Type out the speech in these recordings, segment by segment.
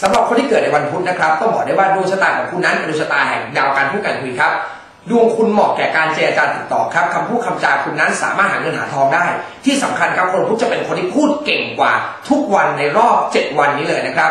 สำหรับคนที่เกิดในวันพุธนะครับต้องบอกได้ว่าดวงชะตาของคุณนั้นเป็นดวงชะตาแห่งดาวการพูดการคุยครับดวงคุณเหมาะแก่การเจรจาติดต่อครับคำพูดคำจาคุณนั้นสามารถหาเงินหาทองได้ ที่สำคัญครับคนพุธจะเป็นคนที่พูดเก่งกว่าทุกวันในรอบ 7 วันนี้เลยนะครับ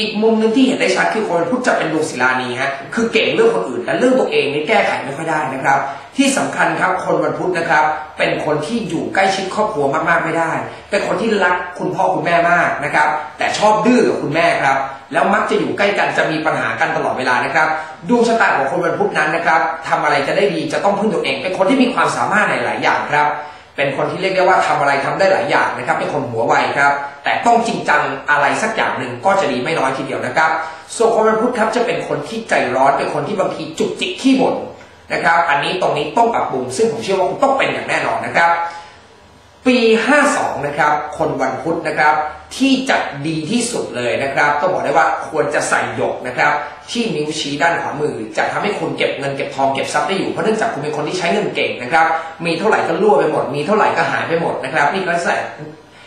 อีกมุมหนึ่งที่เห็นได้ชัดคือคนพุธจะเป็นดวงศิลานีฮะคือเก่งเรื่องคนอื่นแต่เรื่องตัวเองนี่แก้ไขไม่ค่อยได้นะครับ ที่สำคัญครับคนวันพุธนะครับ เป็นคนที่อยู่ใกล้ชิดครอบครัวมากๆไม่ได้ เป็นคนที่รักคุณพ่อคุณแม่มากนะครับ แต่ชอบดื้อกับคุณแม่ครับ แล้วมักจะอยู่ใกล้กันจะมีปัญหากันตลอดเวลานะครับดวงชะตาของคนวันพุธนั้นนะครับทำอะไรจะได้ดีจะต้องพึ่งตัวเอง เป็นคนที่มีความสามารถในหลายอย่างครับ เป็นคนที่เรียกได้ว่าทำอะไรทำได้หลายอย่างนะครับเป็นคนหัวไวครับ แต่ต้องจริงจังอะไรสักอย่างหนึ่งก็จะดีไม่น้อยทีเดียวนะครับ ส่วนคนวันพุธครับจะเป็นคนที่ใจร้อนเป็นคนที่บางทีจุกจิกขี้บ่นนะครับ อันนี้ตรงนี้ต้องปรับปรุงซึ่งผมเชื่อว่าคุณต้องเป็นอย่างแน่นอนนะครับ ปี 52 นะครับ คนวันพุธนะครับ ที่จะดีที่สุดเลยนะครับ ต้องบอกได้ว่าควรจะใส่หยกนะครับ ที่นิ้วชี้ด้านขวามือ จะทำให้คุณเก็บเงินเก็บทองเก็บทรัพย์ได้อยู่ เพราะเนื่องจากคุณเป็นคนที่ใช้เงินเก่งนะครับ มีเท่าไหร่ก็รั่วไปหมด มีเท่าไหร่ก็หายไปหมดนะครับ นี่คือลักษณะ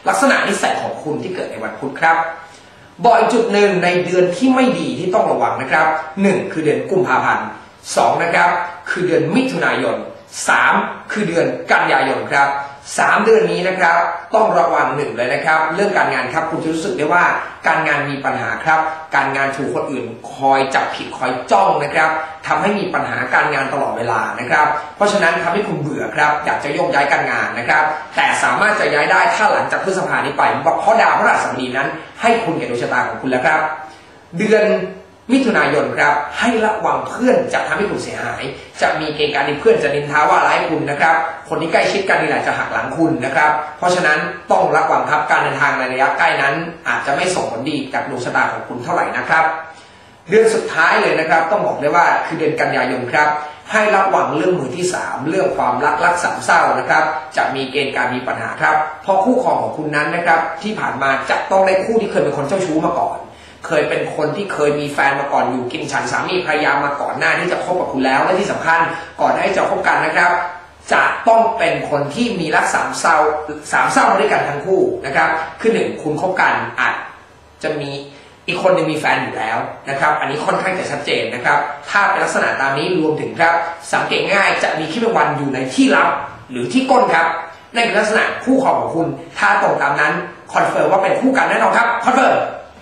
ลักษณะนิสัยของคุณที่เกิดในวันพุธครับบ่อยจุดหนึ่งในเดือนที่ไม่ดีที่ต้องระวังนะครับ 1 คือเดือนกุมภาพันธ์2นะครับ คือเดือนมิถุนายน 3 คือเดือนกันยายนครับ 3 เดือนนี้นะครับต้องระวังหนึ่งเลยนะครับ เรื่องการงานครับคุณจะรู้สึกได้ว่าการงานมีปัญหาครับ การงานถูกคนอื่นคอยจับผิดคอยจ้องนะครับทำให้มีปัญหาการงานตลอดเวลานะครับ เพราะฉะนั้นทำให้คุณเบื่อครับอยากจะโยกย้ายการงานนะครับ แต่สามารถจะย้ายได้ถ้าหลังจากพฤษภานี้ไปเพราะดาวพระราชบดีนั้น ให้คุณแก่ดวงชะตาของคุณแล้วครับ เดือน มิถุนายนครับให้ระวังเพื่อนจะทำให้คุณเสียหาย จะมีเกณฑ์การที่เพื่อนจะนินทาว่าร้ายคุณนะครับ คนที่ใกล้ชิดกันนี่แหละจะหักหลังคุณนะครับ เพราะฉะนั้นต้องระวังครับการเดินทางในระยะใกล้นั้น อาจจะไม่ส่งผลดีกับดวงชะตาของคุณเท่าไหร่นะครับ เดือนสุดท้ายเลยนะครับ ต้องบอกเลยว่าคือเดือนกันยายนครับให้ระวังเรื่องมือที่ 3 เรื่องความรักรักสามเศร้านะครับ จะมีเกณฑ์การมีปัญหาครับเพราะคู่ครองของคุณนั้นนะครับ ที่ผ่านมาจะต้องได้คู่ที่เคยเป็นคนเจ้าชู้มาก่อน เคยเป็นคนที่เคยมีแฟนมาก่อนอยู่กินฉันสามีภรรยามาก่อนหน้าที่จะคบกับคุณแล้วและที่สำคัญก่อนที่จะคบกันนะครับจะต้องเป็นคนที่มีรักสามเศร้าสามเศร้าด้วยกันทั้งคู่นะครับคือหนึ่งคุณคบกันอาจจะมีอีกคนนึงมีแฟนอยู่แล้วนะครับ อันนี้ค่อนข้างจะชัดเจนนะครับ ถ้าเป็นลักษณะตามนี้รวมถึงครับ สังเกตง่ายจะมีขี้แมงวันอยู่ในที่ลับหรือที่ก้นครับนั่นคือลักษณะคู่ครองของคุณ ถ้าตรงตามนั้นคอนเฟิร์มว่าเป็นคู่กันแน่นอนครับคอนเฟิร์ม